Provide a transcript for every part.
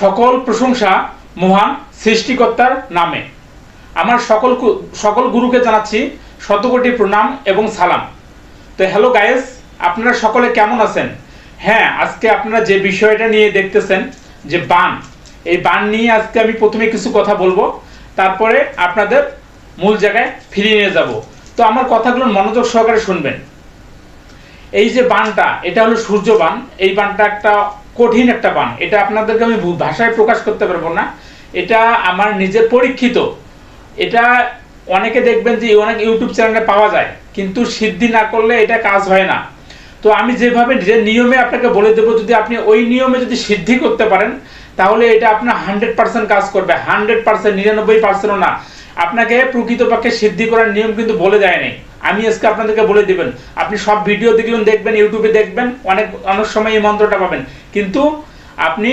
সকল প্রশংসা মহান সৃষ্টিকর্তার নামে। আমার সকল সকল গুরুকে জানাচ্ছি শতকোটি প্রণাম এবং সালাম। তো হ্যালো গায়েস, আপনারা সকলে কেমন আছেন? হ্যাঁ আজকে আপনারা যে বিষয়টা নিয়ে দেখতেছেন, যে বান, এই বান নিয়ে আজকে আমি প্রথমে কিছু কথা বলব, তারপরে আপনাদের মূল জায়গায় ফিরিয়ে নিয়ে যাব। তো আমার কথাগুলো মনোযোগ সহকারে শুনবেন। এই যে বানটা, এটা হলো সূর্য বান এই বানটা একটা কঠিন একটা বান। এটা আপনাদেরকে আমি ভাষায় প্রকাশ করতে পারব না। এটা আমার নিজের পরীক্ষিত। এটা অনেকে দেখবেন যে অনেক ইউটিউব চ্যানেলে পাওয়া যায়, কিন্তু সিদ্ধি না করলে এটা কাজ হয় না। তো আমি যেভাবে যে নিয়মে আপনাকে বলে দেবো, যদি আপনি ওই নিয়মে যদি সিদ্ধি করতে পারেন, তাহলে এটা আপনার হান্ড্রেড পার্সেন্ট কাজ করবে। হান্ড্রেড পার্সেন্ট, নিরানব্বই পার্সেন্টও না। আপনাকে প্রকৃতপক্ষে সিদ্ধি করার নিয়ম কিন্তু বলে দেয় আমি আজকে আপনাদেরকে বলে দিবেন, আপনি সব ভিডিও দেখলেন, দেখবেন ইউটিউবে দেখবেন, অনেক অনেক সময় এই মন্ত্রটা পাবেন। কিন্তু আপনি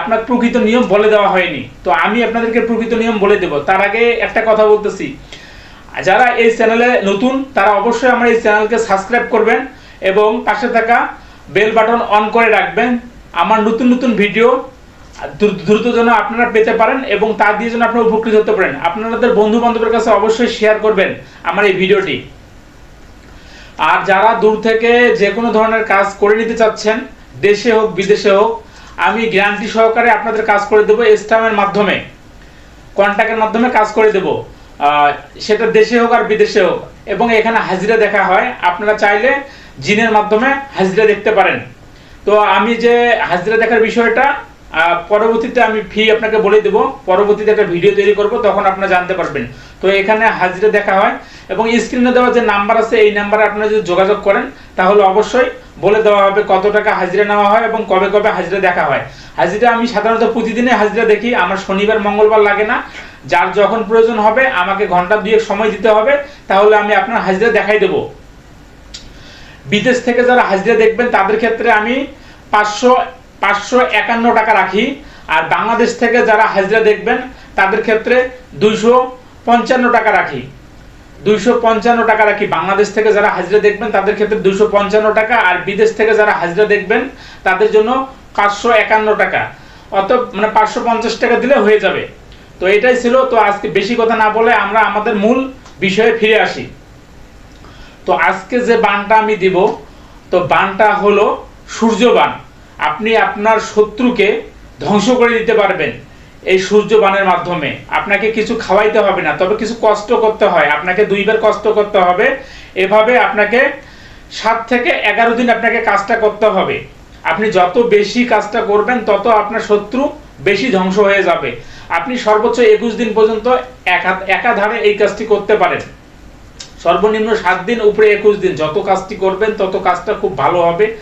আপনার প্রকৃত নিয়ম বলে দেওয়া হয়নি। তো আমি আপনাদেরকে প্রকৃত নিয়ম বলে দেব। তার আগে একটা কথা বলতেছি। যারা এই চ্যানেলে নতুন, তারা অবশ্যই আমার এই চ্যানেলকে সাবস্ক্রাইব করবেন এবং পাশে থাকা বেল বাটন অন করে রাখবেন। আমার নতুন নতুন ভিডিও দ্রুত যেন আপনারা পেতে পারেন এবং তা দিয়ে যেন আপনারা উপকৃত হতে পারেন। আপনাদের বন্ধু বান্ধবের কাছে অবশ্যই শেয়ার করবেন আমার এই ভিডিওটি। আর যারা দূর থেকে যে কোনো ধরনের কাজ করে নিতে চাচ্ছেন, দেশে হোক, বিদেশে হোক, আমি গ্যারান্টি সহকারে আপনাদের কাজ করে দেবো স্টামের মাধ্যমে। কন্ট্যাক্টের মাধ্যমে কাজ করে দেব। সেটা দেশে হোক আর বিদেশে হোক। এবং এখানে হাজিরা দেখা হয়। আপনারা চাইলে জিনের মাধ্যমে হাজিরা দেখতে পারেন। তো আমি যে হাজিরা দেখার বিষয়টা পরবর্তীতে আমি ফি আপনাকে বলে দেব। পরবর্তীতে একটা ভিডিও তৈরি করব, তখন আপনারা জানতে পারবেন। তো এখানে হাজিরা দেখা হয় এবং স্ক্রিনে দেওয়া যে নাম্বার আছে, এই নাম্বারে আপনারা যদি যোগাযোগ করেন, তাহলে অবশ্যই বলে দেওয়া হবে কত টাকা হাজিরা নেওয়া হয় এবং কবে কবে হাজিরা দেখা হয়। হাজিরা আমি সাধারণত প্রতিদিনে হাজিরা দেখি, আমার শনিবার, মঙ্গলবার লাগে না। যার যখন প্রয়োজন হবে, আমাকে ঘণ্টা দুয়েক সময় দিতে হবে, তাহলে আমি আপনার হাজিরা দেখাই দেবো। বিদেশ থেকে যারা হাজিরা দেখবেন, তাদের ক্ষেত্রে আমি পাঁচশো পাঁচশো একান্ন টাকা রাখি। আর বাংলাদেশ থেকে যারা হাজিরা দেখবেন, তাদের ক্ষেত্রে দুইশো পঞ্চান্ন টাকা রাখি। দুইশো পঞ্চান্ন টাকা রাখি। বাংলাদেশ থেকে যারা হাজিরা দেখবেন, তাদের ক্ষেত্রে দুইশো পঞ্চান্ন টাকা। আর বিদেশ থেকে যারা হাজিরা দেখবেন, তাদের জন্য পাঁচশো একান্ন টাকা। অত মানে পাঁচশো পঞ্চাশ টাকা দিলে হয়ে যাবে। তো এটাই ছিল। তো আজকে বেশি কথা না বলে আমরা আমাদের মূল বিষয়ে ফিরে আসি। তো আজকে যে বানটা আমি দিব, তো বানটা হলো সূর্য বান আপনি আপনার শত্রুকে ধ্বংস করে দিতে পারবেন এই সূর্য বানের মাধ্যমে। আপনাকে কিছু খাওয়াইতে হবে না, তবে কিছু কষ্ট করতে হয়। আপনাকে দুইবার কষ্ট করতে হবে। এভাবে আপনাকে সাত থেকে এগারো দিন আপনাকে কাজটা করতে হবে। আপনি যত বেশি কাজটা করবেন, তত আপনার শত্রু বেশি ধ্বংস হয়ে যাবে। আপনি সর্বোচ্চ একুশ দিন পর্যন্ত এক, একাধারে এই কাজটি করতে পারেন। সর্বনিম্ন সাত দিন, উপরে একুশ দিন। যত কাজটি করবেন, তত কাজটা খুব ভালো হবে।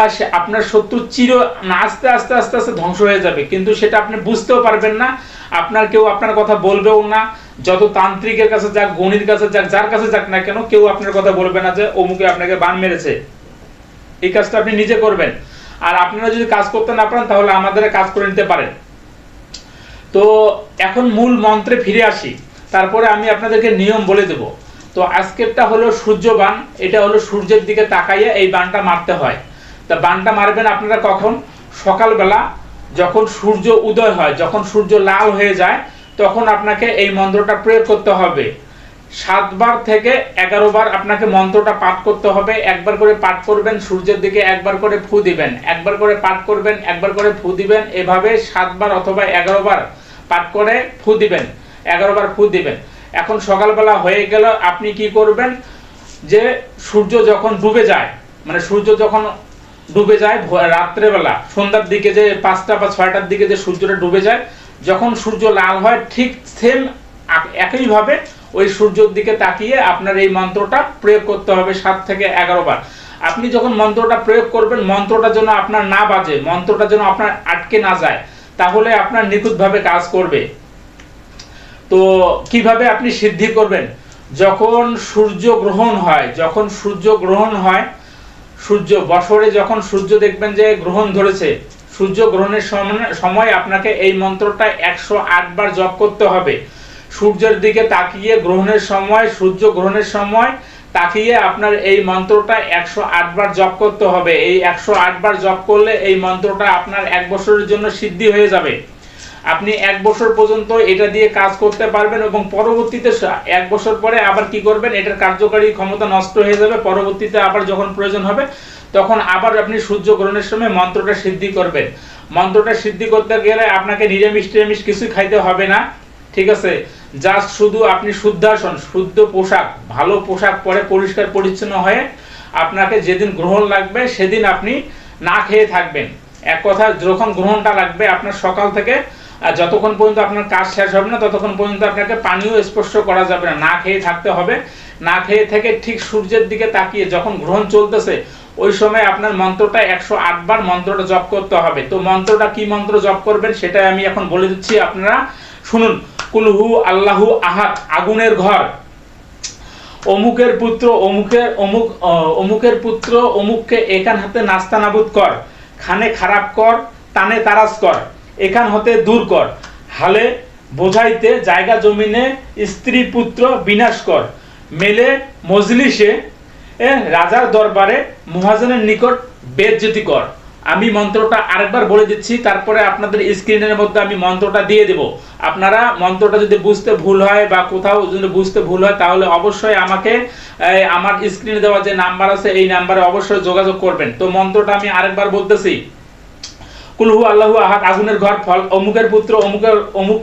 আর সে আপনার শত্রু চির, না, আস্তে আস্তে আস্তে আস্তে ধ্বংস হয়ে যাবে। কিন্তু সেটা আপনি বুঝতেও পারবেন না। আপনার কেউ আপনার কথা বলবেও না। যত তান্ত্রিকের কাছে যাক, গণির কাছে যাক, যার কাছে যাক না কেন, কেউ আপনার কথা বলবে না যে অমুকে আপনাকে বান মেরেছে। এই কাজটা আপনি নিজে করবেন। আর আপনারা যদি কাজ করতে না পারেন, তাহলে আমাদের কাজ করে নিতে পারেন। তো এখন মূল মন্ত্রে ফিরে আসি। তারপরে আমি আপনাদেরকে নিয়ম বলে দেব। তো আজকেরটা হলো সূর্য বান এটা হলো সূর্যের দিকে তাকাইয়া এই বানটা মারতে হয়। তা বানটা মারবেন আপনারা কখন? সকালবেলা, যখন সূর্য উদয় হয়, যখন সূর্য লাল হয়ে যায়, তখন আপনাকে এই মন্ত্রটা প্রয়োগ করতে হবে। সাতবার থেকে এগারো বার আপনাকে মন্ত্রটা পাঠ করতে হবে। একবার করে পাঠ করবেন, সূর্যের দিকে একবার করে ফু দিবেন। একবার করে পাঠ করবেন, একবার করে ফু দিবেন। এভাবে সাতবার অথবা এগারো বার পাঠ করে ফু দিবেন এগারো বার ফু দিবেন। এখন সকালবেলা হয়ে গেল, আপনি কি করবেন? যে সূর্য যখন ডুবে যায় মানে সূর্য যখন ডুবে যায় রাত্রেবেলা। সন্ধ্যার দিকে যে পাঁচটা বা ছয়টার দিকে যে সূর্যটা ডুবে যায়, যখন সূর্য লাল হয়, ঠিক সেম একইভাবে ওই সূর্যের দিকে তাকিয়ে আপনার এই মন্ত্রটা প্রয়োগ করতে হবে সাত থেকে এগারো বার। আপনি যখন মন্ত্রটা প্রয়োগ করবেন, মন্ত্রটা যেন আপনার না বাজে, মন্ত্রটা যেন আপনার আটকে না যায়, তাহলে আপনার নিখুঁতভাবে কাজ করবে। তো কীভাবে আপনি সিদ্ধি করবেন? যখন সূর্য গ্রহণ হয়, যখন সূর্য গ্রহণ হয় সূর্য বছরে যখন সূর্য দেখবেন যে গ্রহণ ধরেছে, সূর্য গ্রহণের সময়- আপনাকে এই মন্ত্রটা একশো আট বার জপ করতে হবে। সূর্যের দিকে তাকিয়ে গ্রহণের সময়, সূর্য গ্রহণের সময় তাকিয়ে আপনার এই মন্ত্রটা একশো আট বার জপ করতে হবে। এই একশো আট বার জপ করলে এই মন্ত্রটা আপনার এক বছরের জন্য সিদ্ধি হয়ে যাবে। আপনি এক বছর পর্যন্ত এটা দিয়ে কাজ করতে পারবেন এবং পরবর্তীতে এক বছর পরে আবার কি করবেন, এটার কার্যকারী ক্ষমতা নষ্ট হয়ে যাবে। পরবর্তীতে আবার যখন প্রয়োজন হবে, তখন আবার আপনি সূর্য গ্রহণের সময় মন্ত্রটা সিদ্ধি করবেন। মন্ত্রটা সিদ্ধি করতে গেলে আপনাকে নিরামিষ টিরামিষ কিছুই খাইতে হবে না, ঠিক আছে? জাস্ট শুধু আপনি শুদ্ধাসন, শুদ্ধ পোশাক, ভালো পোশাক পরে পরিষ্কার পরিচ্ছন্ন হয়ে আপনাকে যেদিন গ্রহণ লাগবে, সেদিন আপনি না খেয়ে থাকবেন। এক কথা, যখন গ্রহণটা লাগবে, আপনার সকাল থেকে আহ, যতক্ষণ পর্যন্ত আপনার কাজ শেষ হবে না ততক্ষণ পর্যন্ত আপনাকে পানিও স্পর্শ করা যাবে না। না খেয়ে থাকতে হবে না খেয়ে থেকে ঠিক সূর্যের দিকে তাকিয়ে যখন গ্রহণ চলতেছে ওই সময় আপনার মন্ত্রটা একশো বার মন্ত্রটা জপ করতে হবে। তো মন্ত্রটা কি মন্ত্র জপ করবেন সেটা আমি এখন বলে দিচ্ছি আপনারা। শুনুন কুলহু আল্লাহু আহাত আগুনের ঘর। অমুকের পুত্র অমুকের অমুক অমুকের পুত্র অমুককে এখান হাতে নাস্তা নাবুদ কর। খানে খারাপ কর টানে তারাস কর। এখান হতে দূর কর। হালে বোঝাইতে জায়গা জমিনে স্ত্রী পুত্র বিনাশ কর। মেলে মজলিসে রাজার দরবারে মহাজনের নিকট বেজ্জতি কর। আমি মন্ত্রটা আরেকবার বলে দিচ্ছি, তারপরে আপনাদের স্ক্রিনের মধ্যে আমি মন্ত্রটা দিয়ে দেব। আপনারা মন্ত্রটা যদি বুঝতে ভুল হয় বা কোথাও যদি বুঝতে ভুল হয়, তাহলে অবশ্যই আমাকে আমার স্ক্রিনে দেওয়া যে নাম্বার আছে, এই নাম্বারে অবশ্যই যোগাযোগ করবেন। তো মন্ত্রটা আমি আরেকবার বলতেছি। কুলহু আল্লাহু আহাদ, আগুনের ঘর, ফল, অমুকের পুত্র, অমুকের, অমুক,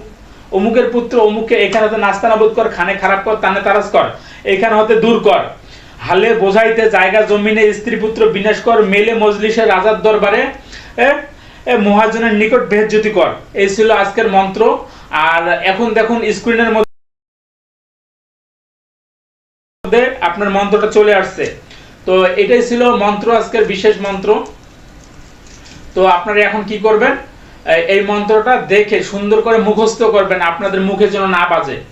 অমুকের পুত্র, অমুককে এখানে হতে নাস্তা নাবুদ কর, খানে খারাপ কর, তানে তারাস কর, এখানে হতে দূর কর। হালে বোঝাইতে জায়গা জমিনে স্ত্রী পুত্র বিনাশ কর, মেলে মজলিসে রাজার দরবারে মহাজনের নিকট বেহজ্যোতি কর। এই ছিল আজকের মন্ত্র। আর এখন দেখুন স্ক্রিনের মধ্যে আপনার মন্ত্রটা চলে আসছে। তো এটাই ছিল মন্ত্র, আজকের বিশেষ মন্ত্র। তো আপনারা এখন কি করবেন? এই- মন্ত্রটা দেখে সুন্দর করে মুখস্থ করবেন, আপনাদের মুখে যেন না বাজে।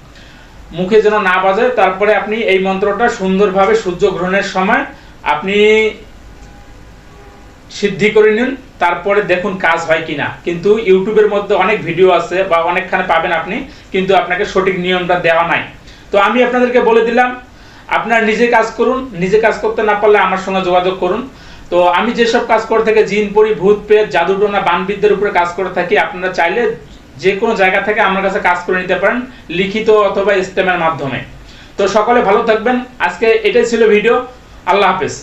মুখে যেন না বাজে, তারপরে আপনি এই মন্ত্রটা সুন্দরভাবে সূর্য গ্রহণের সময় আপনি সিদ্ধি করে নিন, তারপরে দেখুন কাজ হয় কিনা। কিন্তু ইউটিউবের মধ্যে অনেক ভিডিও আছে বা অনেকখানে পাবেন আপনি, কিন্তু আপনাকে সঠিক নিয়মটা দেওয়া নাই। তো আমি আপনাদেরকে বলে দিলাম, আপনার নিজে কাজ করুন, নিজে কাজ করতে না পারলে আমার সঙ্গে যোগাযোগ করুন। তো আমি যেসব কাজ করে থাকি, জিন, পরি, ভূত, প্রেত, জাদুটোনা বানবিদ্যের উপরে কাজ করে থাকি, আপনারা চাইলে যে কোনো জায়গা থেকে আমার কাছে কাজ করে নিতে পারেন, লিখিত অথবা ইস্তেমের মাধ্যমে। তো সকলে ভালো থাকবেন। আজকে এটাই ছিল ভিডিও। আল্লাহ হাফেজ।